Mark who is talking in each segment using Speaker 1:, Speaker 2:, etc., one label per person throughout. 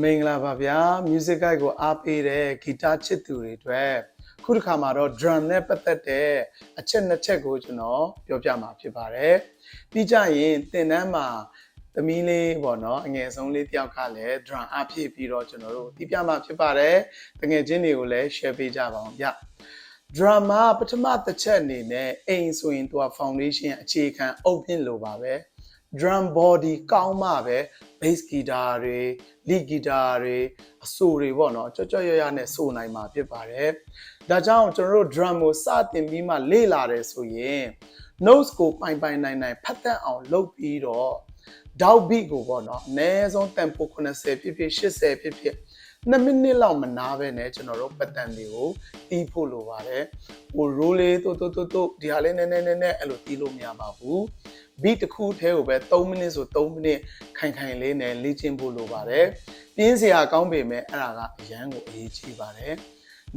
Speaker 1: မင်္ဂလာပါဗျာ music guide ကိုအားပေးတဲ့ဂီတချစ်သူတွေအတွက်ခုတစ်ခါမှာတော့ drum နဲ့ပတ်သက်တဲ့အချက်နှစ်ချက်ကိုကျွန်တော်ပြောပြမှာဖြစ်ပါတယ်ပြီးကြရင်သင်တန်းမှာသမီးလေးပေါ့နော်အငယ်ဆုံးလေးတယောက်ကလည်း drum အဖြစ်ပြီးတော့ကျွန်တော်တို့ဒီပြမှာဖြစ်ပါတယ်တငယ်ချင်းတွေကိုလည်း share ပေးကြပါအောင်ဗျ drama ပထမတစ်ချက်အနေနဲ့အိမ်ဆိုရင်သူက foundation အခြေခံအုပ်ပြင်လိုပါပဲ drum body ကောင်းမှပဲ bass guitar တွေ lead guitar တွေအဆိုတွေပေါ့နော်ကြော့ကြော့ရရနဲ့ဆိုနိုင်မှာဖြစ်ပါတယ်ဒါကြောင့်ကျွန်တော်တို့ drum ကိုစတင်ပြီးမှလေ့လာတယ်ဆိုရင် notes ကိုပိုင်ပိုင်နိုင်နိုင်ဖတ်တတ်အောင်လုပ်ပြီးတော့ down beat ကိုပေါ့နော်အနည်းဆုံး tempo 80ဖြစ်ဖြစ်80ဖြစ်ဖြစ် 2မိနစ်လောက်မနာပဲねကျွန်တော်တို့ပတ်တန်တွေကိုတီးဖို့လိုပါတယ်ဟို roll လေးတိုးတိုးတိုးတိုးဒီဟာလေးနည်းနည်းနည်းနည်းအဲ့လိုတီးလို့မရပါဘူး beat တစ်ခုတည်းကိုပဲ3မိနစ်ဆို3မိနစ်ခိုင်ခိုင်လေးနဲ့လေ့ကျင့်ဖို့လိုပါတယ်ပြင်းစရာကောင်းပေမဲ့အဲ့ဒါကအရန်ကိုအရေးကြီးပါတယ်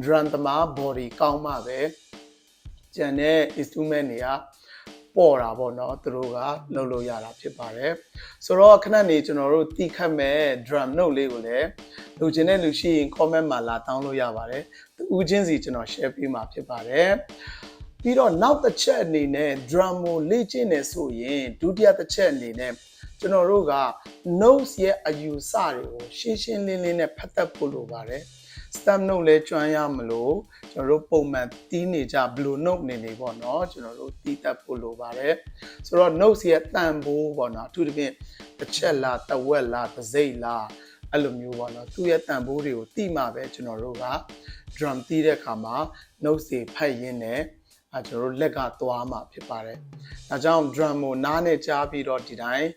Speaker 1: drum သမား body ကောင်းမှပဲကျန်တဲ့ instrument တွေကပေါ်တာပေါ့နော်သူတို့ကလှုပ်လို့ရတာဖြစ်ပါတယ်ဆိုတော့ခဏနေကျွန်တော်တို့တီးခတ်မဲ့ drum note လေးကိုလည်း လိုချင်တဲ့လူရှိရင် comment မှာလာတောင်းလို့ရပါတယ်သူဦးချင်းစီကျွန်တော် share ပေးမှာဖြစ်ပါတယ်ပြီးတော့နောက်တစ်ချက်အနေနဲ့ drum ကိုလေ့ကျင့်နေဆိုရင်ဒုတိယတစ်ချက်အနေနဲ့ကျွန်တော်တို့က notes ရဲ့အယူဆတွေကိုရှင်းရှင်းလင်းလင်းနဲ့ဖတ်သက်ဖို့လိုပါတယ် stamp note လဲကျွမ်းရမလို့ကျွန်တော်တို့ပုံမှန်တီးနေကြ blue note နေနေပေါ့နော်ကျွန်တော်တို့တီးတတ်ဖို့လိုပါတယ်ဆိုတော့ notes ရဲ့တန်ဖိုးပေါ့နော်အထူးသဖြင့်တစ်ချက်လားတစ်ဝက်လားတစ်စိတ်လား အဲ့လိုမျိုးပေါ့နော်သူ့ရဲ့တန်ဖိုးတွေကိုတိမှပဲကျွန်တော်တို့က drum တီးတဲ့အခါမှာ note တွေဖတ်ရင်းနဲ့အကျွန်တော်တို့လက်ကသွားမှာဖြစ်ပါတယ်။ဒါကြောင့် drum ကိုနားနဲ့ကြားပြီးတော့ဒီတိုင်း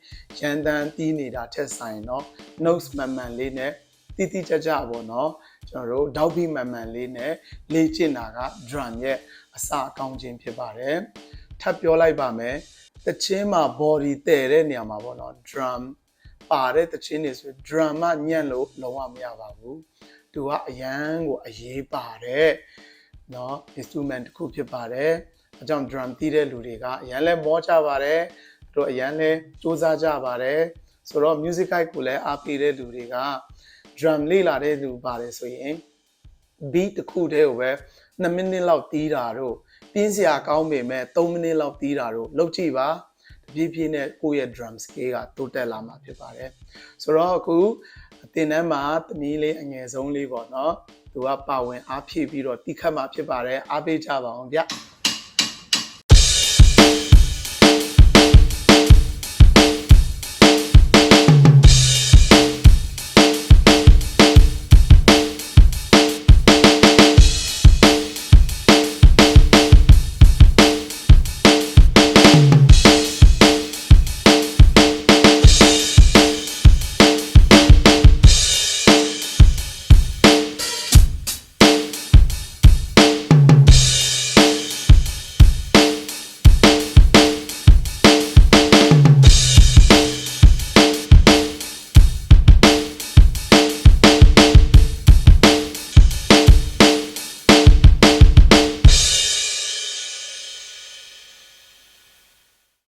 Speaker 1: ရန်တန်တီးနေတာထက်ဆိုင်တော့ notes မှန်မှန်လေးနဲ့တိတိကျကျပေါ့နော်ကျွန်တော်တို့ဒေါက်ဘီမှန်မှန်လေးနဲ့လေ့ကျင့်တာက drum ရဲ့အစာကောင်းခြင်းဖြစ်ပါတယ်။ထပ်ပြောလိုက်ပါမယ်။တချင်းမှာ body တည်တဲ့နေရာမှာပေါ့နော် drum ပါတဲ့တချင်းတွေဆို drum မှညံ့လို့လုံးဝမရပါဘူး။သူကအရန်ကိုအရေးပါတယ်เนาะ instrument တစ်ခုဖြစ်ပါတယ်။အကြောင်း drum တီးတဲ့လူတွေကအရန်လဲမောကြပါတယ်။တို့အရန်လဲစူးစမ်းကြပါတယ်။ဆိုတော့ music guide ကိုလည်းအားပေးတဲ့လူတွေက drum လေ့လာတဲ့လူပါတယ်ဆိုရင် beat တစ်ခုတည်းကိုပဲ2မိနစ်လောက်တီးတာတို့ပြင်းစရာကောင်းပေမဲ့3မိနစ်လောက်တီးတာတို့လုပ်ကြည့်ပါ တပြေးပြေးနဲ့ကိုယ့်ရဲ့ drum scale ကတိုးတက်လာမှာဖြစ်ပါတယ်ဆိုတော့အခုအတင်တန်းမှာသမီးလေးအငယ်ဆုံးလေးပေါ့နော်သူကပါဝင်အားဖြည့်ပြီးတော့တီးခတ်မှာဖြစ်ပါတယ်အားပေးကြပါအောင်ဗျ